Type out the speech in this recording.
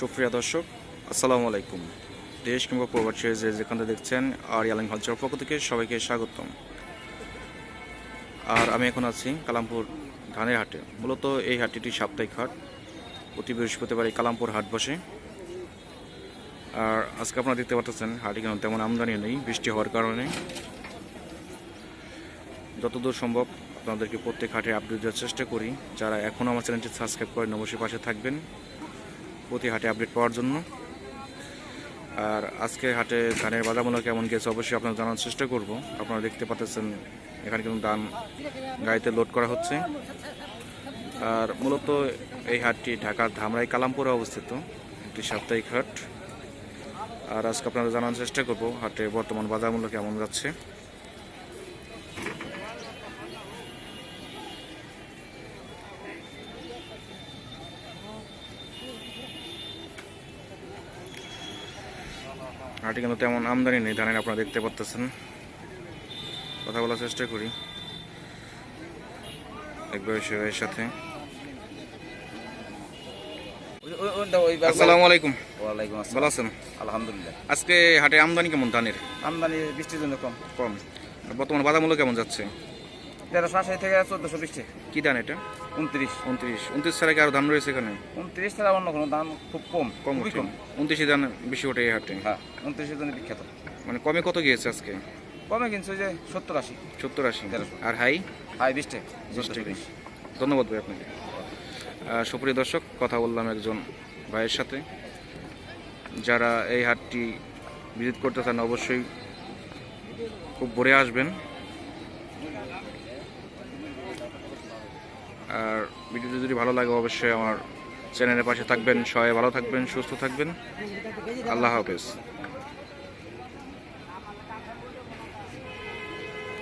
সুপ্রিয়া দর্শক, আসসালামু আলাইকুম। দেশ কিংবা প্রবাসী যে যেখানে দেখছেন, আর ইয়ালিং হলচার পক্ষ থেকে সবাইকে স্বাগতম। আর আমি এখন আছি কালামপুর ধানের হাটে। মূলত এই হাটটি সাপ্তাহিক হাট। প্রতি বৃহস্পতিবার এই কালামপুর হাট বসে। আর আজকে আপনারা দেখতে পাচ্ছেন, হাটে কেন তেমন আমদানি নেই, বৃষ্টি হওয়ার কারণে। যতদূর সম্ভব আপনাদেরকে প্রত্যেক হাটে আপডেট দেওয়ার চেষ্টা করি। যারা এখনও আমার চ্যানেলটি সাবস্ক্রাইব করেন অবশ্যই পাশে থাকবেন। প্রতি হাটে আপডেট পাওয়ার জন্য। আর আজকে হাটে ধানের বাজারমূল্য কেমন গেছে অবশ্যই আপনারা জানার চেষ্টা করব। আপনারা দেখতে পাচ্ছেন এখানে কিন্তু ধান গাড়িতে লোড করা হচ্ছে। আর মূলত এই হাটটি ঢাকার ধামরাই কালামপুরে অবস্থিত, একটি সাপ্তাহিক হাট। আর আজকে আপনারা জানার চেষ্টা করব হাটে বর্তমান বাজার মূল্য কেমন যাচ্ছে। হাটে কিন্তু তেমন আমদানি নেই ধানের আপনারা দেখতে পাচ্ছেন কথা বলার চেষ্টা করি। এক বয়সী সাথে। আসসালামু আলাইকুম। ওয়ালাইকুম ভালো আসসালাম আছেন? আলহামদুলিল্লাহ। আজকে হাটে আমদানি কেমন ধানের? আমদানি বৃষ্টির জন্য কম। কম। বর্তমান বাজার মূল্য কেমন যাচ্ছে? তেরোশো আশি থেকে চোদ্দশো বৃষ্টি। কি ধান এটা? উনত্রিশ। উনত্রিশ। উনত্রিশ ছাড়া কি আরও ধান রয়েছে এখানে? উনত্রিশ ছাড়া অন্য কোনো দাম খুব কম কম খুবই উঠছে কম। উনত্রিশে ধান বেশি ওঠে এই হাটে? হ্যাঁ উনত্রিশের জন্য বিখ্যাত। মানে কমে কত গিয়েছে আজকে? কমে কিনছে যে সত্তর আশি। সত্তর আশি। আর হাই? হাই বৃষ্টি বিশ চোদ্দশো টাকা। বিশ। ধন্যবাদ ভাই আপনাকে। সুপ্রিয় দর্শক কথা বললাম একজন ভাইয়ের সাথে। যারা এই হাটটি ভিজিট করতে চান অবশ্যই খুব ভোরে আসবেন। আর ভিডিওটি যদি ভালো লাগে, অবশ্যই আমার চ্যানেলের পাশে থাকবেন। সবাই ভালো থাকবেন, সুস্থ থাকবেন। আল্লাহ হাফেজ।